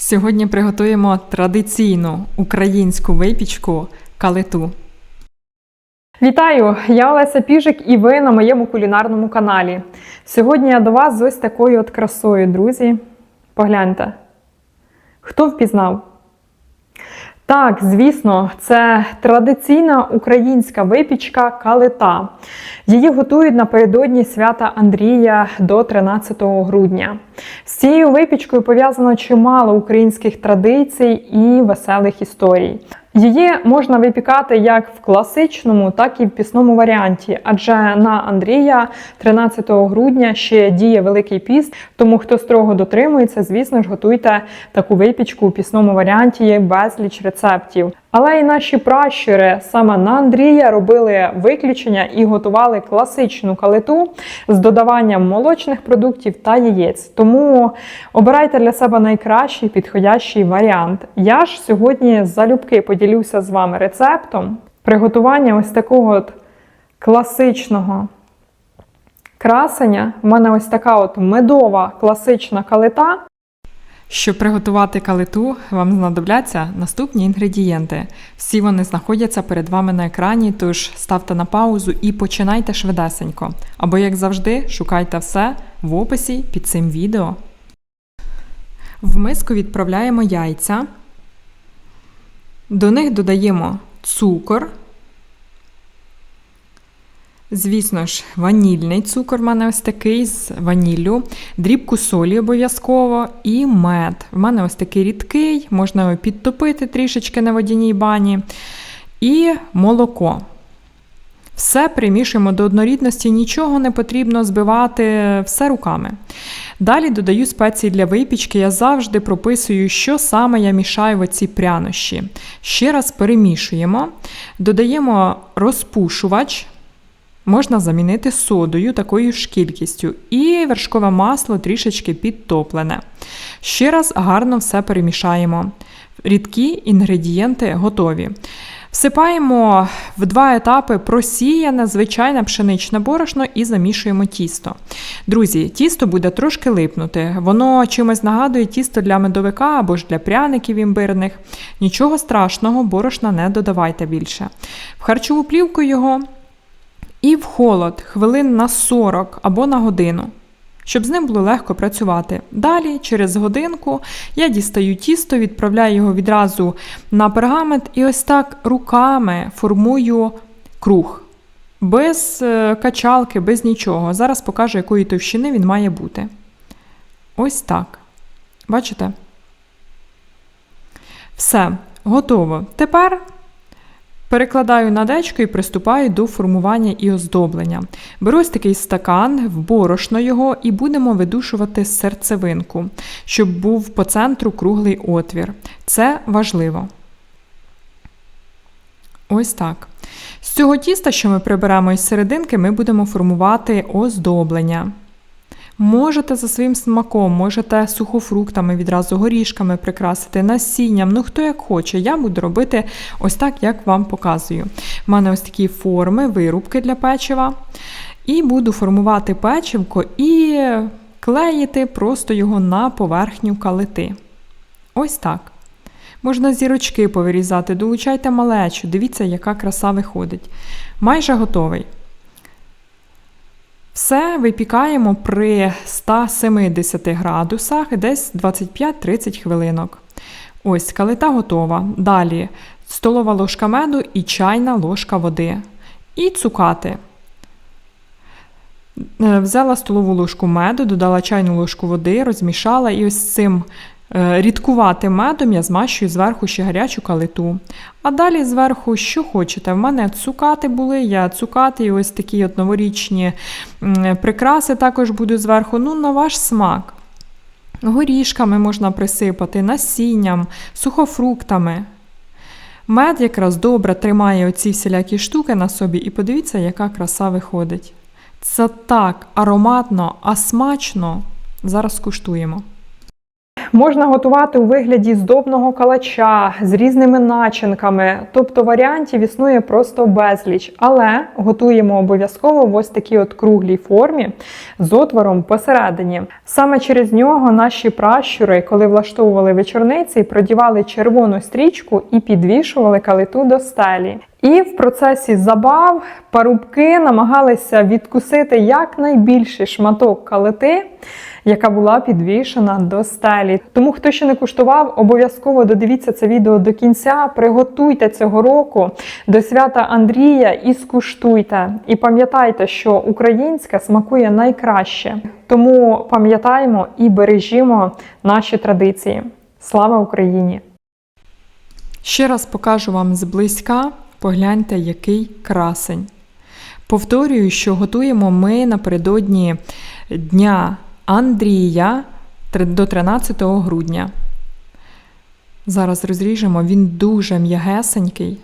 Сьогодні приготуємо традиційну українську випічку калиту. Вітаю! Я Олеся Піжик і ви на моєму кулінарному каналі. Сьогодні я до вас з ось такою от красою, друзі. Погляньте. Хто впізнав? Так, звісно, це традиційна українська випічка калита. Її готують напередодні свята Андрія до 13 грудня. З цією випічкою пов'язано чимало українських традицій і веселих історій. Її можна випікати як в класичному, так і в пісному варіанті, адже на Андрія 13 грудня ще діє Великий піст, тому хто строго дотримується, звісно ж, готуйте таку випічку у пісному варіанті, є безліч рецептів. Але і наші пращури саме на Андрія робили виключення і готували класичну калиту з додаванням молочних продуктів та яєць. Тому обирайте для себе найкращий підходящий варіант. Я ж сьогодні залюбки поділюся з вами рецептом приготування ось такого от класичного красення. У мене ось така от медова класична калита. Щоб приготувати калиту, вам знадобляться наступні інгредієнти. Всі вони знаходяться перед вами на екрані, тож ставте на паузу і починайте швидесенько. Або, як завжди, шукайте все в описі під цим відео. В миску відправляємо яйця. До них додаємо цукор. Звісно ж, ванільний цукор в мене ось такий з ваніллю, дрібку солі обов'язково і мед. В мене ось такий рідкий, можна його підтопити трішечки на водяній бані. І молоко. Все примішуємо до однорідності, нічого не потрібно збивати, все руками. Далі додаю спеції для випічки. Я завжди прописую, що саме я мішаю в оці прянощі. Ще раз перемішуємо, додаємо розпушувач. Можна замінити содою такою ж кількістю. І вершкове масло трішечки підтоплене. Ще раз гарно все перемішаємо. Рідкі інгредієнти готові. Всипаємо в два етапи просіяне звичайне пшеничне борошно і замішуємо тісто. Друзі, тісто буде трошки липнути. Воно чимось нагадує тісто для медовика або ж для пряників імбирних. Нічого страшного, борошна не додавайте більше. В харчову плівку його і в холод хвилин на 40 або на годину, щоб з ним було легко працювати. Далі, через годинку, я дістаю тісто, відправляю його відразу на пергамент і ось так руками формую круг. Без е, качалки, без нічого. Зараз покажу, якої товщини він має бути. Ось так. Бачите? Все, готово. Тепер. Перекладаю на дечко і приступаю до формування і оздоблення. Беру ось такий стакан, в борошно його і будемо видушувати серцевинку, щоб був по центру круглий отвір. Це важливо. Ось так. З цього тіста, що ми приберемо із серединки, ми будемо формувати оздоблення. Можете за своїм смаком, можете сухофруктами, відразу горішками прикрасити, насінням, ну хто як хоче. Я буду робити ось так, як вам показую. У мене ось такі форми, вирубки для печива. І буду формувати печивко і клеїти просто його на поверхню калити. Ось так. Можна зірочки повирізати, долучайте малечу, дивіться, яка краса виходить. Майже готовий. Все випікаємо при 170 градусах десь 25-30 хвилинок. Ось калита готова. Далі столова ложка меду і чайна ложка води. І цукати. Е, Взяла столову ложку меду, додала чайну ложку води, розмішала і ось цим е, рідкуватим медом я змащую зверху ще гарячу калиту. А далі зверху, що хочете. В мене цукати були, я цукати і ось такі от новорічні прикраси також буду зверху. Ну, на ваш смак. Горішками можна присипати, насінням, сухофруктами. Мед якраз добре тримає оці всілякі штуки на собі, і подивіться, яка краса виходить. Це так ароматно, а смачно. Зараз скуштуємо. Можна готувати у вигляді здобного калача з різними начинками, тобто варіантів існує просто безліч. Але готуємо обов'язково в ось такій от круглій формі з отвором посередині. Саме через нього наші пращури, коли влаштовували вечорниці, продівали червону стрічку і підвішували калиту до стелі. І в процесі забав парубки намагалися відкусити якнайбільший шматок калити, яка була підвішена до стелі. Тому, хто ще не куштував, обов'язково додивіться це відео до кінця. Приготуйте цього року до свята Андрія і скуштуйте. І пам'ятайте, що українське смакує найкраще. Тому пам'ятаємо і бережімо наші традиції. Слава Україні! Ще раз покажу вам зблизька. Погляньте, який красень. Повторюю, що готуємо ми напередодні Дня Андрія до 13 грудня. Зараз розріжемо, він дуже м'ягесенький,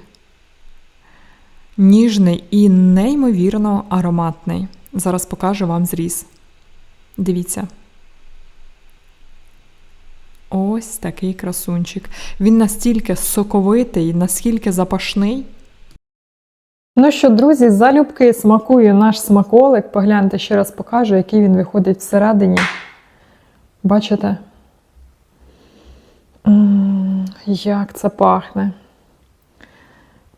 ніжний і неймовірно ароматний. Зараз покажу вам зріз. Дивіться. Ось такий красунчик. Він настільки соковитий, наскільки запашний. Ну що, друзі, залюбки смакує наш смаколик. Погляньте, ще раз покажу, який він виходить всередині. Бачите? М, Як це пахне.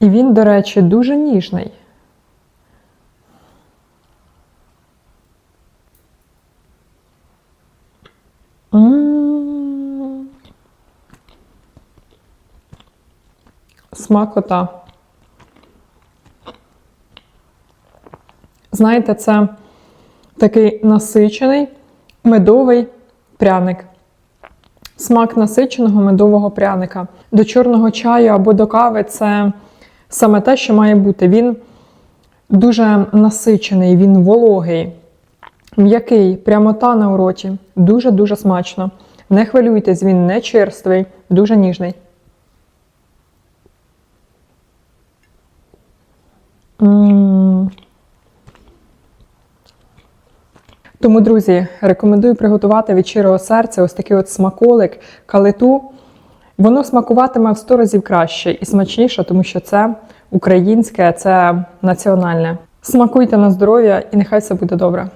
І він, до речі, дуже ніжний. М. Смакота. Знаєте, це такий насичений медовий пряник. Смак насиченого медового пряника. До чорного чаю або до кави це саме те, що має бути. Він дуже насичений, він вологий, м'який, прямота на у роті. Дуже-дуже смачно. Не хвилюйтесь, він не черствий, дуже ніжний. М. Тому, друзі, рекомендую приготувати від щирого серця ось такий от смаколик, калиту. Воно смакуватиме в 100 разів краще і смачніше, тому що це українське, це національне. Смакуйте на здоров'я і нехай все буде добре.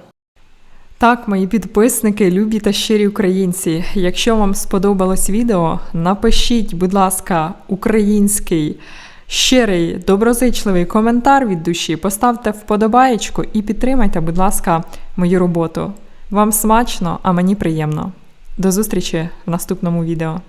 Так, мої підписники, любі та щирі українці. Якщо вам сподобалось відео, напишіть, будь ласка, український, щирий, доброзичливий коментар від душі, поставте вподобаєчку і підтримайте, будь ласка, мою роботу. Вам смачно, а мені приємно. До зустрічі в наступному відео.